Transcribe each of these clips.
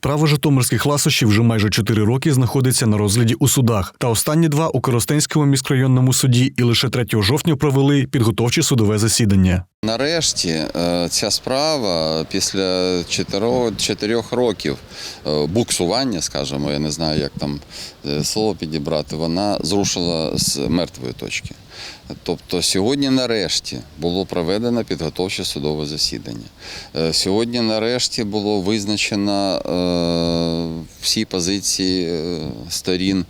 Справа житомирських ласощів вже майже чотири роки знаходиться на розгляді у судах. Та останні два у Коростенському міськрайонному суді і лише 3 жовтня провели підготовче судове засідання. Нарешті е, ця справа після чотирьох, чотирьох років е, буксування, скажімо, я не знаю, як там е, слово підібрати, вона зрушила з мертвої точки. Тобто сьогодні нарешті було проведено підготовче судове засідання. Е, Сьогодні нарешті було визначено е, всі позиції е, сторін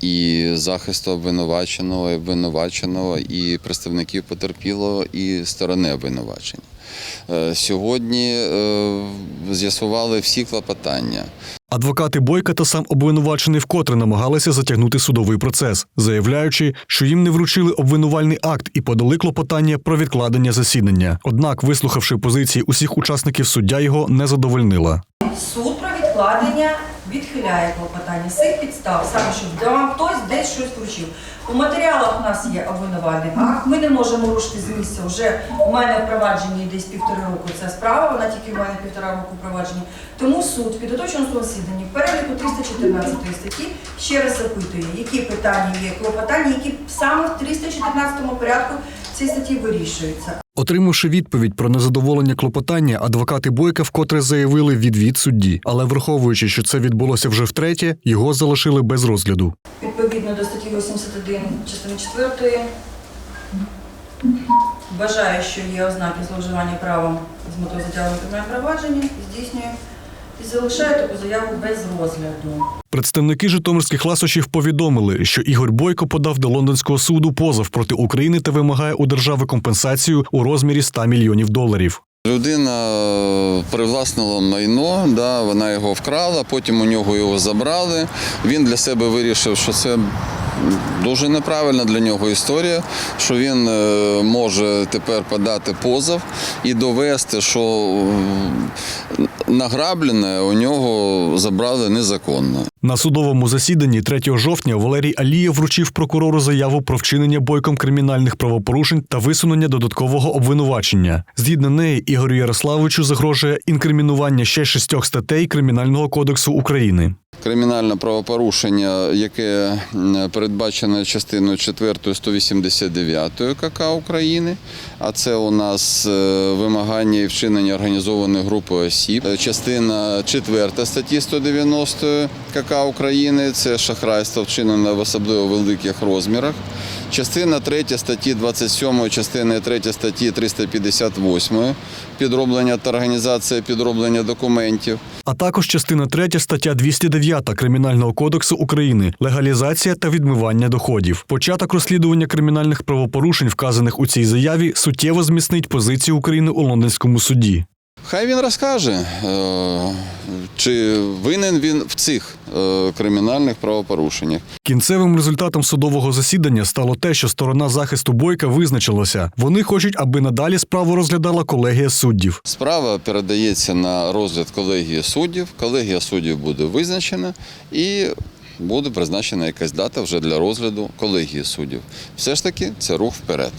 і захисту обвинуваченого, обвинуваченого, і представників потерпілого, і сторони обвинувачення. Е, Сьогодні е, з'ясували всі клопотання. Адвокати Бойка та сам обвинувачений вкотре намагалися затягнути судовий процес, заявляючи, що їм не вручили обвинувальний акт і подали клопотання про відкладення засідання. Однак, вислухавши позиції усіх учасників, суддя його не задовольнила. Суд про відкладення відхиляє клопотання цих підстав, саме щоб вам хтось десь щось вручив. У матеріалах у нас є обвинувальний акт. Ми не можемо рушити з місця. Вже у мене в провадженні десь півтори року ця справа, вона тільки в мене півтора року в провадженні. Тому суд підготовченому засіданні в переліку 314 статті ще раз запитує, які питання є клопотання, які саме в 314 порядку цієї статті вирішуються. Отримавши відповідь про незадоволення клопотання, адвокати Бойка вкотре заявили відвід судді, але враховуючи, що це відбулося вже втретє, його залишили без розгляду. Відповідно до статті 81 частини 4 вважає, що є ознаки зловживання правом з метою кримінального провадження, здійснює і залишає таку заяву без розгляду. Представники житомирських ласощів повідомили, що Ігор Бойко подав до лондонського суду позов проти України та вимагає у держави компенсацію у розмірі 100 мільйонів доларів. Людина е, привласнила майно, да, вона його вкрала, потім у нього його забрали. Він для себе вирішив, що це дуже неправильна для нього історія, що він е, може тепер подати позов і довести, що е, награблене у нього забрали незаконно. На судовому засіданні 3 жовтня Валерій Алієв вручив прокурору заяву про вчинення бойком кримінальних правопорушень та висунення додаткового обвинувачення. Згідно неї, Ігорю Ярославовичу загрожує інкримінування ще шістьох статей Кримінального кодексу України. Кримінальне правопорушення, яке передбачено частиною 4 189 КК України, а це у нас е, вимагання і вчинення організованої групи осіб. Е, Частина 4 статті 190 КК України це шахрайство вчинене в особливо великих розмірах. Частина 3 статті 27, частина 3 статті 358 підроблення та організація підроблення документів. А також частина 3 стаття 209 Кримінального кодексу України легалізація та відмивання доходів. Початок розслідування кримінальних правопорушень, вказаних у цій заяві, суттєво зміцнить позицію України у лондонському суді. Хай він розкаже, е, чи винен він в цих е, кримінальних правопорушеннях. Кінцевим результатом судового засідання стало те, що сторона захисту бойка визначилася. Вони хочуть, аби надалі справу розглядала колегія суддів. Справа передається на розгляд колегії суддів. Колегія суддів буде визначена і буде призначена якась дата вже для розгляду колегії суддів. Все ж таки, це рух вперед.